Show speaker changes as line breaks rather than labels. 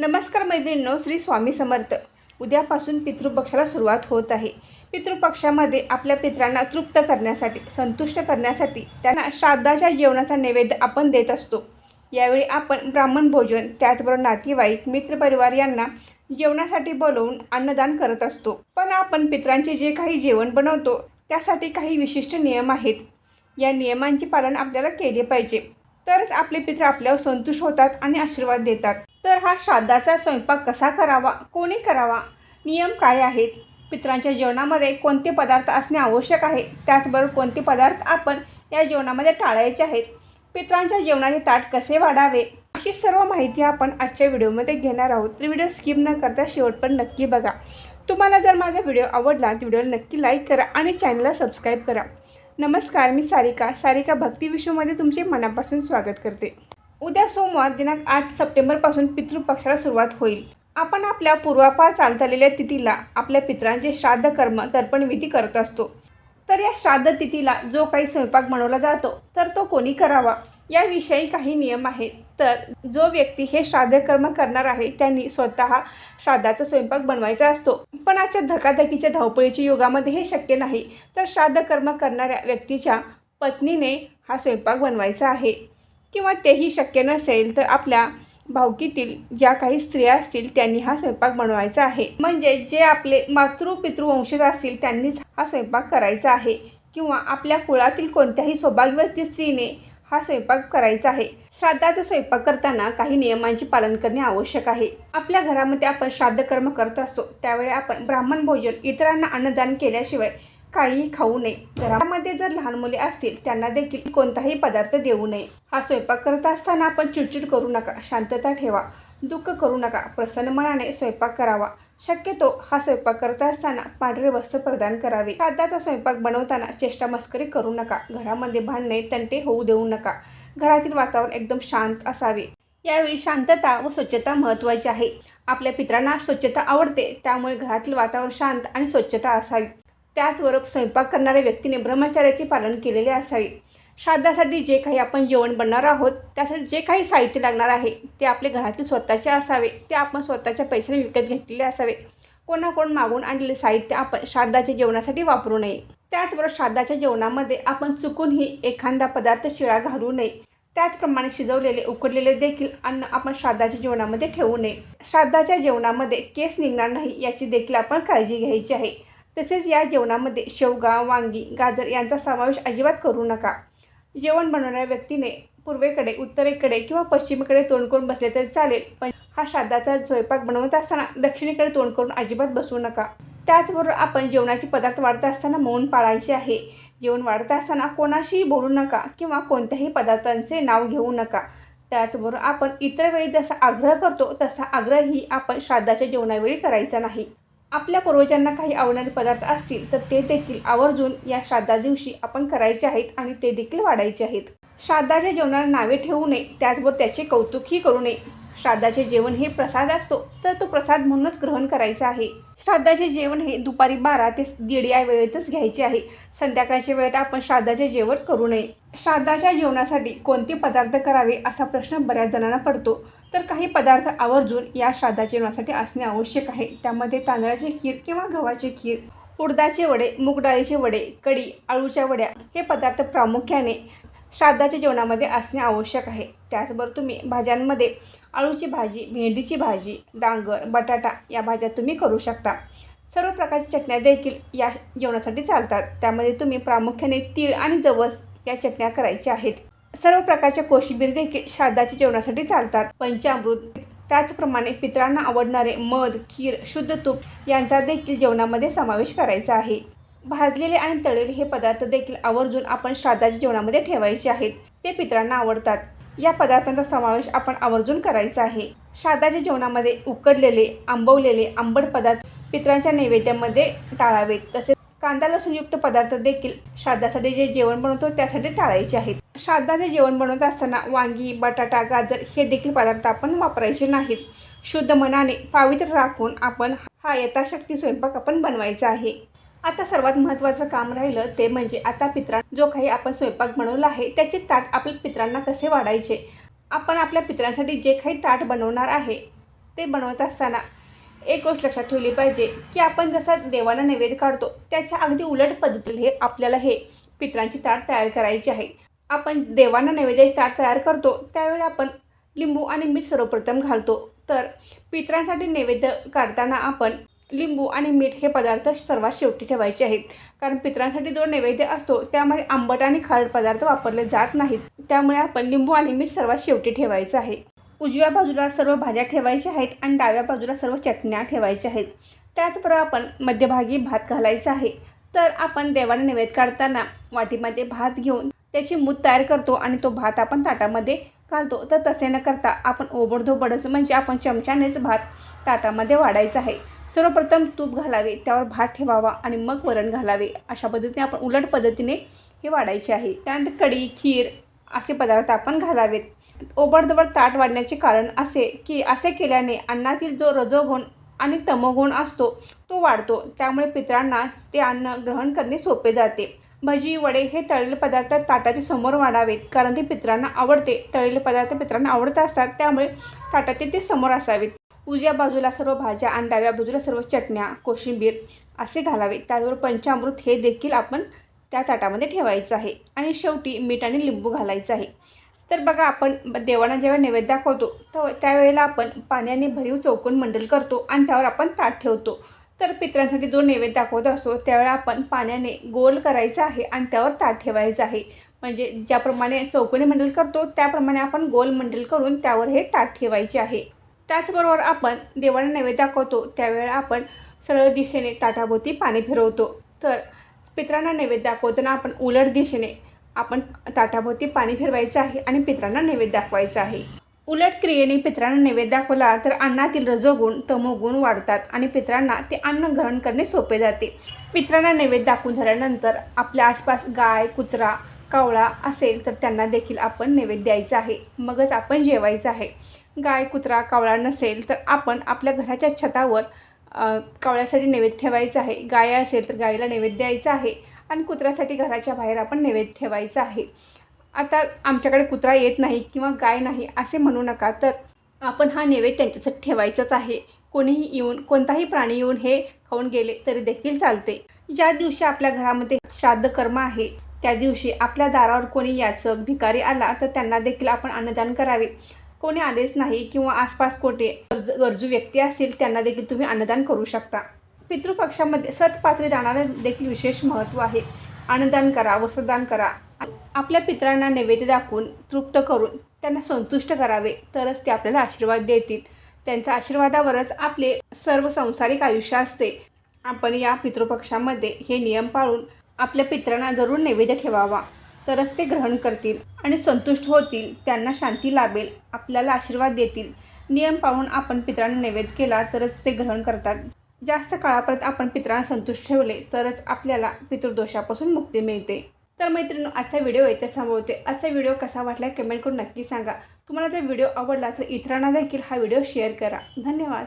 नमस्कार मैत्रिणींनो श्री स्वामी समर्थ. उद्यापासून पितृपक्षाला सुरुवात होत आहे. पितृपक्षामध्ये आपल्या पित्रांना तृप्त करण्यासाठी संतुष्ट करण्यासाठी त्यांना श्राद्धाच्या जेवणाचा नैवेद्य आपण देत असतो. यावेळी आपण ब्राह्मण भोजन त्याचबरोबर नातेवाईक मित्रपरिवार यांना जेवणासाठी बोलवून अन्नदान करत असतो. पण आपण पित्रांचे जे काही जेवण बनवतो त्यासाठी काही विशिष्ट नियम आहेत. या नियमांचे पालन आपल्याला केले पाहिजे. तरच आपले पित्र आपल्यावर संतुष्ट होतात आणि आशीर्वाद देतात. तर हा श्राद्धाचा स्वयंपाक कसा करावा? कोणी करावा? नियम काय आहेत? पित्रांच्या जेवणामध्ये कोणते पदार्थ असणे आवश्यक आहे? त्याचबरोबर कोणते पदार्थ आपण या जेवणामध्ये टाळायचे आहेत? पित्रांच्या जेवणाचे ताट कसे वाढावे? अशी सर्व माहिती आपण आजच्या व्हिडिओमध्ये घेणार आहोत. तर व्हिडिओ स्किप न करता शेवटपर्यंत नक्की बघा. तुम्हाला जर माझा व्हिडिओ आवडला तर व्हिडिओला नक्की लाईक करा आणि चॅनलला सबस्क्राईब करा. नमस्कार मी सारिका. सारिका भक्ती विश्वमध्ये तुमचे मनापासून स्वागत करते. उद्या सोमवार दिनांक आठ सप्टेंबरपासून पितृपक्षाला सुरुवात होईल. आपण आपल्या पूर्वापार चालत आलेल्या तिथीला आपल्या पित्रांचे श्राद्ध कर्म तर्पणविधी करत असतो. तर या श्राद्ध तिथीला जो काही स्वयंपाक बनवला जातो तर तो कोणी करावा? याविषयी काही नियम आहेत. तर जो व्यक्ती हे श्राद्ध कर्म करणार आहे त्यांनी स्वतः श्राद्धाचा स्वयंपाक बनवायचा असतो. पण आजच्या धकाधकीच्या धावपळीच्या युगामध्ये हे शक्य नाही. तर श्राद्ध कर्म करणाऱ्या व्यक्तीच्या पत्नीने हा स्वयंपाक बनवायचा आहे. किंवा तेही शक्य नसेल तर आपल्या भावकीतील ज्या काही स्त्रिया असतील त्यांनी हा स्वयंपाक बनवायचा आहे. म्हणजे जे आपले मातृ पितृवंशज असतील त्यांनीच हा स्वयंपाक करायचा आहे किंवा आपल्या कुळातील कोणत्याही सौभाग्यवती स्त्रीने हा स्वयंपाक करायचा आहे. श्राद्धाचा स्वयंपाक करताना काही नियमांचे पालन करणे आवश्यक आहे. आपल्या घरामध्ये आपण श्राद्ध कर्म करत असतो. त्यावेळी आपण ब्राह्मण भोजन इतरांना अन्नदान केल्याशिवाय काही खाऊ नये. घरामध्ये जर लहान मुले असतील त्यांना देखील कोणताही पदार्थ देऊ नये. हा स्वयंपाक करत असताना आपण चिडचिड करू नका शांतता ठेवा. दुःख करू नका प्रसन्न मनाने स्वयंपाक करावा. शक्यतो हा स्वयंपाक करत असताना पांढरे वस्त्र प्रदान करावे. श्राद्धाचा स्वयंपाक बनवताना चेष्टा मस्करी करू नका. घरामध्ये भांडणे तंटे होऊ देऊ नका. घरातील वातावरण एकदम शांत असावे. यावेळी शांतता व स्वच्छता महत्त्वाची आहे. आपल्या पित्रांना स्वच्छता आवडते त्यामुळे घरातील वातावरण शांत आणि स्वच्छता असावी. त्याचबरोबर स्वयंपाक करणाऱ्या व्यक्तीने ब्रह्मचार्याचे पालन केलेले असावे. श्राद्धासाठी जे काही आपण जेवण बनणार आहोत त्यासाठी जे काही साहित्य लागणार आहे ते आपले घरातील स्वतःचे असावे. ते आपण स्वतःच्या पैशाने विकत घेतलेले असावे. कोणाकोण मागून आणलेले साहित्य आपण श्राद्धाच्या जेवणासाठी वापरू नये. त्याचबरोबर श्राद्धाच्या जेवणामध्ये आपण चुकूनही एखादा पदार्थ शिळा घालू नये. त्याचप्रमाणे शिजवलेले उकडलेले देखील अन्न आपण श्राद्धाच्या जेवणामध्ये ठेवू नये. श्राद्धाच्या जेवणामध्ये केस निघणार नाही याची देखील आपण काळजी घ्यायची आहे. तसेच या जेवणामध्ये शेवगा वांगी गाजर यांचा समावेश अजिबात करू नका. जेवण बनवणाऱ्या व्यक्तीने पूर्वेकडे उत्तरेकडे किंवा पश्चिमेकडे तोंड करून बसले तरी चालेल पण हा श्राद्धाचा स्वयंपाक बनवत असताना दक्षिणेकडे तोंड करून अजिबात बसवू नका. त्याचबरोबर आपण जेवणाचे पदार्थ वाढत असताना मौन पाळायचे आहे. जेवण वाढत असताना कोणाशीही बोलू नका किंवा कोणत्याही पदार्थांचे नाव घेऊ नका. त्याचबरोबर आपण इतर वेळी जसा आग्रह करतो तसा आग्रहही आपण श्राद्धाच्या जेवणावेळी करायचा नाही. आपल्या पूर्वजांना काही आवडणारे पदार्थ असतील तर ते देखील आवर्जून या श्राद्धा दिवशी आपण करायचे आहेत आणि ते देखील वाढायचे आहेत. श्राद्धाच्या जेवणाला नावे ठेवू नये त्याचबरोबर त्याचे कौतुकही करू नये. श्राद्धाचे जेवण हे प्रसाद असतो तर तो प्रसाद म्हणूनच ग्रहण करायचा आहे. श्राद्धाचे जेवण हे दुपारी बारा ते दीड या वेळेतच घ्यायचे आहे. संध्याकाळच्या वेळेत आपण श्राद्धाचे जेवण करू नये. श्राद्धाच्या जेवणासाठी कोणते पदार्थ करावे असा प्रश्न बऱ्याच जणांना पडतो. तर काही पदार्थ आवर्जून या श्राद्धाच्या जेवणासाठी असणे आवश्यक आहे. त्यामध्ये तांदळाची खीर किंवा गव्हाची खीर उडदाचे वडे मूगडाळीचे वडे कढी आळूच्या वड्या हे पदार्थ प्रामुख्याने श्राद्धाच्या जेवणामध्ये असणे आवश्यक आहे. त्याचबरोबर तुम्ही भाज्यांमध्ये आळूची भाजी भेंडीची भाजी डांगर बटाटा या भाज्या तुम्ही करू शकता. सर्व प्रकारच्या चटण्या देखील या जेवणासाठी चालतात. त्यामध्ये तुम्ही प्रामुख्याने तीळ आणि जवस या चटण्या करायच्या आहेत. सर्व प्रकारच्या कोशिंबीर देखील श्राद्धाच्या जेवणासाठी चालतात. पंचामृत त्याचप्रमाणे पितरांना आवडणारे मध खीर शुद्ध तूप यांचा देखील जेवणामध्ये समावेश करायचा आहे. भाजलेले आणि तळलेले हे पदार्थ देखील आवर्जून आपण श्राद्धाच्या जेवणामध्ये ठेवायचे आहेत. ते पितरांना आवडतात. या पदार्थांचा समावेश आपण आवर्जून करायचा आहे. श्राद्धाच्या जेवणामध्ये उकडलेले आंबवलेले आंबट पदार्थ पितरांच्या नैवेद्यामध्ये टाळावेत. तसेच कांदा लसूणयुक्त पदार्थ देखील श्राद्धासाठी जे जेवण बनवतो त्यासाठी टाळायचे आहेत. श्राद्धाचे जेवण बनवत असताना वांगी बटाटा गाजर हे देखील पदार्थ आपण वापरायचे नाहीत. शुद्ध मनाने पावित्र राखून आपण हा यथाशक्ती स्वयंपाक आपण बनवायचा आहे. आता सर्वात महत्त्वाचं काम राहिलं ते म्हणजे आता पित्रां जो काही आपण स्वयंपाक बनवला आहे त्याचे ताट आपल्या पित्रांना कसे वाढायचे? आपण आपल्या पित्रांसाठी जे काही ताट बनवणार आहे ते बनवत असताना एक गोष्ट लक्षात ठेवली पाहिजे की आपण जसा देवाला नैवेद्य काढतो त्याच्या अगदी उलट पद्धतीने हे आपल्याला हे पित्रांची ताट तयार करायची आहे. आपण देवांना नैवेद्याची ताट तयार करतो त्यावेळी आपण लिंबू आणि मीठ सर्वप्रथम घालतो. तर पित्रांसाठी नैवेद्य काढताना आपण लिंबू आणि मीठ हे पदार्थ सर्वात शेवटी ठेवायचे आहेत. कारण पित्रांसाठी जो नैवेद्य असतो त्यामध्ये आंबट आणि खारट पदार्थ वापरले जात नाहीत. त्यामुळे आपण लिंबू आणि मीठ सर्वात शेवटी ठेवायचं आहे. उजव्या बाजूला सर्व भाज्या ठेवायच्या आहेत आणि डाव्या बाजूला सर्व चटण्या ठेवायच्या आहेत. त्याचबरोबर आपण मध्यभागी भात घालायचा आहे. तर आपण देवाला नैवेद्य काढताना वाटीमध्ये भात घेऊन त्याची मूत तयार करतो आणि तो भात आपण ताटामध्ये घालतो. तर तसे न करता आपण ओबडधोबडच म्हणजे आपण चमच्यानेच भात ताटामध्ये वाढायचा आहे. सर्वप्रथम तूप घालावे त्यावर भात ठेवावा आणि मग वरण घालावे. अशा पद्धतीने आपण उलट पद्धतीने हे वाढायचे आहे. त्यानंतर कढी खीर असे पदार्थ आपण घालावेत. ओबडधोबड ताट वाढण्याचे कारण असे की असे केल्याने अन्नातील जो रजोगुण आणि तमोगुण असतो तो वाढतो. त्यामुळे पितरांना ते अन्न ग्रहण करणे सोपे जाते. भजी वडे हे तळलेले पदार्थ ताटाच्या समोर वाढावेत कारण ते पित्रांना आवडते. तळलेले पदार्थ पितरांना आवडत असतात त्यामुळे ताटाचे ते समोर असावेत. उजव्या बाजूला सर्व भाज्या आणि डाव्या बाजूला सर्व चटण्या कोशिंबीर असे घालावे. त्याचबरोबर पंचामृत हे देखील आपण त्या ताटामध्ये ठेवायचं आहे. आणि शेवटी मीठ आणि लिंबू घालायचं आहे. तर बघा आपण देवांना जेव्हा नैवेद्य दाखवतो तर त्यावेळेला आपण पाण्याने भरीव चौकोन मंडल करतो आणि त्यावर आपण ताट ठेवतो. तर पित्रांसाठी जो नैवेद्य दाखवत असतो त्यावेळेला आपण पाण्याने गोल करायचं आहे आणि त्यावर ताट ठेवायचं आहे. म्हणजे ज्याप्रमाणे चौकोनी मंडल करतो त्याप्रमाणे आपण गोल मंडल करून त्यावर हे ताट ठेवायचे आहे. त्याचबरोबर आपण देवाला नैवेद्य दाखवतो त्यावेळेला आपण सरळ दिशेने ताटाभोवती पाणी फिरवतो. तर पित्रांना नैवेद्य दाखवताना आपण उलट दिशेने आपण ताटाभोवती पाणी फिरवायचं आहे आणि पित्रांना नैवेद्य दाखवायचं आहे. उलट क्रियेने पित्रांना नैवेद्य दाखवला तर अन्नातील रजोगुण तमोगुण वाढतात आणि पित्रांना ते अन्न ग्रहण करणे सोपे जाते. पित्रांना नैवेद्य दाखवून झाल्यानंतर आपल्या आसपास गाय कुत्रा कावळा असेल तर त्यांना देखील आपण नैवेद्य द्यायचा आहे. मगच आपण जेवायचं आहे. गाय कुत्रा कावळा नसेल तर आपण आपल्या घराच्या छतावर कावळ्यासाठी नैवेद्य ठेवायचं आहे. गाय असेल तर गायीला नैवेद्य द्यायचा आहे आणि कुत्र्यासाठी घराच्या बाहेर आपण नैवेद्य ठेवायचं आहे. आता आमच्याकडे कुत्रा येत नाही किंवा गाय नाही असे म्हणू नका तर आपण हा नैवेद्य त्यांच्यासाठी ठेवायचाच आहे. कोणीही येऊन कोणताही प्राणी येऊन हे खाऊन गेले तरी देखील चालते. ज्या दिवशी आपल्या घरामध्ये श्राद्ध कर्म आहे त्या दिवशी आपल्या दारावर कोणी याचक भिकारी आला तर त्यांना देखील आपण अन्नदान करावे. कोणी आलेच नाही किंवा आसपास कोठे गरजू गरजू व्यक्ती असतील त्यांना देखील तुम्ही अन्नदान करू शकता. पितृपक्षामध्ये सतपात्री दानाला देखील विशेष महत्त्व आहे. अन्नदान करा वस्त्रदान करा. आपल्या पितरांना नैवेद्य दाखवून तृप्त करून त्यांना संतुष्ट करावे तरच ते आपल्याला आशीर्वाद देतील. त्यांच्या आशीर्वादावरच आपले सर्व संसारिक आयुष्य असते. आपण या पितृपक्षामध्ये हे नियम पाळून आपल्या पितरांना जरूर नैवेद्य ठेवावा. तरच ते ग्रहण करतील आणि संतुष्ट होतील त्यांना शांती लाभेल आपल्याला आशीर्वाद देतील. नियम पाळून आपण पित्रांना नैवेद्य केला तरच ते ग्रहण करतात. जास्त काळापर्यंत आपण पितरांना संतुष्ट ठेवले तरच आपल्याला पितृदोषापासून मुक्ती मिळते. तर मैत्रिणी आजचा व्हिडिओ येथे थांबवते. आजचा व्हिडिओ कसा वाटला कमेंट करून नक्की सांगा. तुम्हाला जर व्हिडिओ आवडला तर इतरांना देखील हा व्हिडिओ शेअर करा. धन्यवाद.